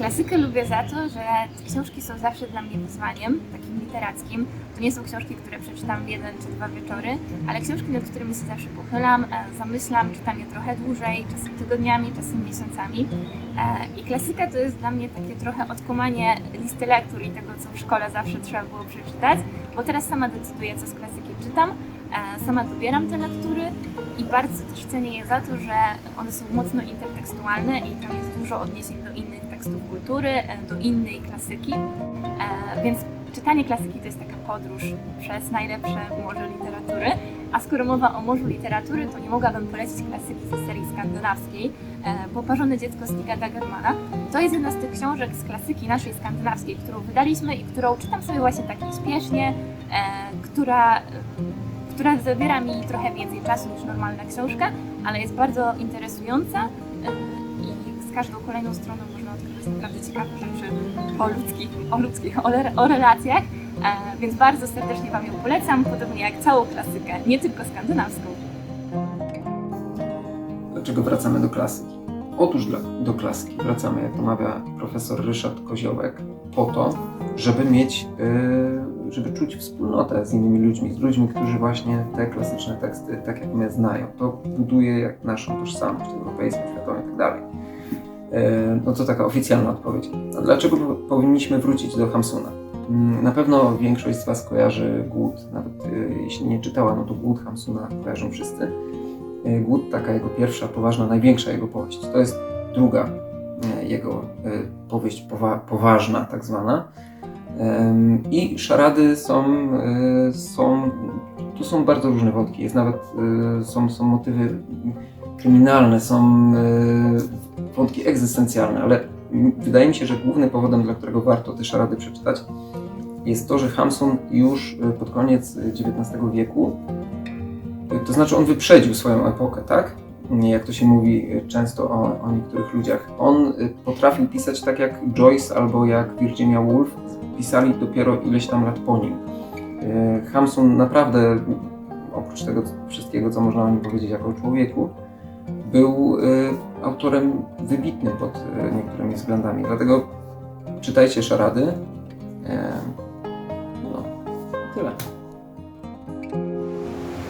Klasykę lubię za to, że książki są zawsze dla mnie wyzwaniem takim literackim. To nie są książki, które przeczytam w jeden czy dwa wieczory, ale książki, nad którymi się zawsze pochylam, e, zamyslam, czytam je trochę dłużej, czasem tygodniami, czasem miesiącami. E, I klasyka to jest dla mnie takie trochę odkumanie listy lektur i tego, co w szkole zawsze trzeba było przeczytać, bo teraz sama decyduję, co z klasyki czytam, sama dobieram te lektury i bardzo też cenię je za to, że one są mocno intertekstualne i tam jest dużo odniesień do innych tekstów kultury, e, do innej klasyki. E, Więc czytanie klasyki to jest taka podróż przez najlepsze morze literatury. A skoro mowa o morzu literatury, to nie mogłabym polecić klasyki ze serii skandynawskiej. E, Poparzone dziecko Stiga Dagermana. To jest jedna z tych książek z klasyki naszej skandynawskiej, którą wydaliśmy i którą czytam sobie właśnie tak śpiesznie, e, która e, która zabiera mi trochę więcej czasu niż normalna książka, ale jest bardzo interesująca e, i z każdą kolejną stroną można odkrywać naprawdę ciekawe rzeczy o ludzkich, o, ludzkich, o, re- o relacjach, e, więc bardzo serdecznie Wam ją polecam, podobnie jak całą klasykę, nie tylko skandynawską. Dlaczego wracamy do klasyki? Otóż do klasyki wracamy, jak to mawia profesor Ryszard Koziołek, po to, żeby mieć, yy, żeby czuć wspólnotę z innymi ludźmi, z ludźmi, którzy właśnie te klasyczne teksty, tak jak my, znają. To buduje jak naszą tożsamość europejską, światową i tak dalej. Yy, No to taka oficjalna odpowiedź. A dlaczego powinniśmy wrócić do Hamsuna? Mm, Na pewno większość z Was kojarzy Głód, nawet yy, jeśli nie czytała, no to Głód Hamsuna kojarzą wszyscy. E, Głód, taka jego pierwsza, poważna, największa jego powieść. To jest druga e, jego e, powieść powa poważna, tak zwana. I szarady są, e, są, tu są bardzo różne wątki. Jest nawet, e, są, są motywy kryminalne, są e, wątki egzystencjalne, ale wydaje mi się, że głównym powodem, dla którego warto te szarady przeczytać, jest to, że Hamsun już pod koniec XIX wieku to znaczy on wyprzedził swoją epokę, tak? Jak to się mówi często o, o niektórych ludziach. On potrafił pisać tak jak Joyce albo jak Virginia Woolf, pisali dopiero ileś tam lat po nim. Y, Hamsun naprawdę, oprócz tego wszystkiego, co można o nim powiedzieć jako człowieku, był y, autorem wybitnym pod y, niektórymi względami. Dlatego czytajcie szarady. No, tyle.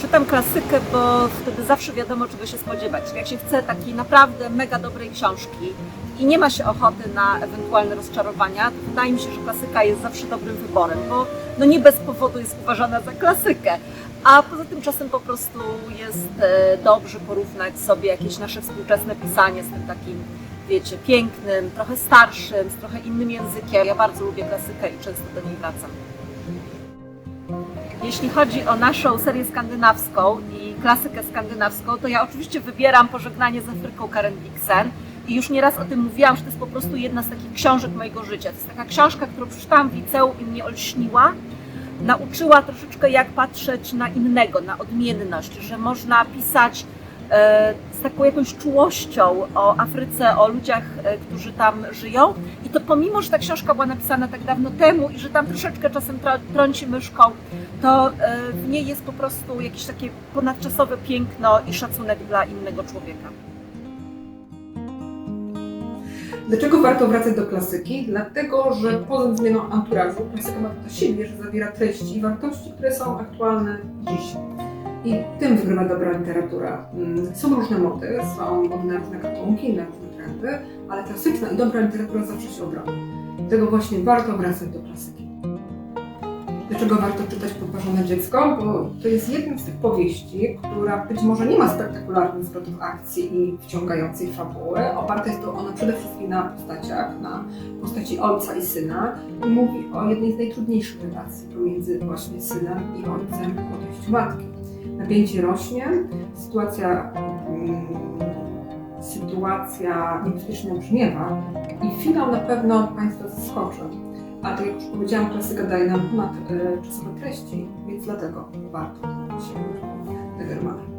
Czytam klasykę, bo wtedy zawsze wiadomo, czego się spodziewać. Jak się chce takiej naprawdę mega dobrej książki i nie ma się ochoty na ewentualne rozczarowania, to wydaje mi się, że klasyka jest zawsze dobrym wyborem, bo no nie bez powodu jest uważana za klasykę. A poza tym czasem po prostu jest e, dobrze porównać sobie jakieś nasze współczesne pisanie z tym takim, wiecie, pięknym, trochę starszym, z trochę innym językiem. Ja bardzo lubię klasykę i często do niej wracam. Jeśli chodzi o naszą serię skandynawską i klasykę skandynawską, to ja oczywiście wybieram Pożegnanie z Afryką Karen Blixen i już nieraz o tym mówiłam, że to jest po prostu jedna z takich książek mojego życia. To jest taka książka, którą przeczytałam w liceum i mnie olśniła. Nauczyła troszeczkę jak patrzeć na innego, na odmienność, że można pisać z taką jakąś czułością o Afryce, o ludziach, e, którzy tam żyją. I to pomimo, że ta książka była napisana tak dawno temu i że tam troszeczkę czasem trąci myszką, to e, w niej jest po prostu jakieś takie ponadczasowe piękno i szacunek dla innego człowieka. Dlaczego warto wracać do klasyki? Dlatego, że poza zmianą anturażu, klasyka ma to do siebie, że zawiera treści i wartości, które są aktualne dziś. I tym wygrywa dobra literatura. Mm, Są różne mody, są mody na różne gatunki, na różne trendy, ale klasyczna i dobra literatura zawsze się obroni. Dlatego właśnie warto wracać do klasyki. Dlaczego warto czytać Podparzone dziecko? Bo to jest jedna z tych powieści, która być może nie ma spektakularnych zwrotów akcji i wciągającej fabuły. Oparta jest to ona przede wszystkim na postaciach, na postaci ojca i syna i mówi o jednej z najtrudniejszych relacji pomiędzy właśnie synem i ojcem po matki. Napięcie rośnie, sytuacja, mm, sytuacja niebezpiecznie brzmiewa i finał na pewno Państwa zaskoczy. A tak jak już powiedziałam, klasyka daje nam ponad e, czasowe treści, więc dlatego warto się Degermana.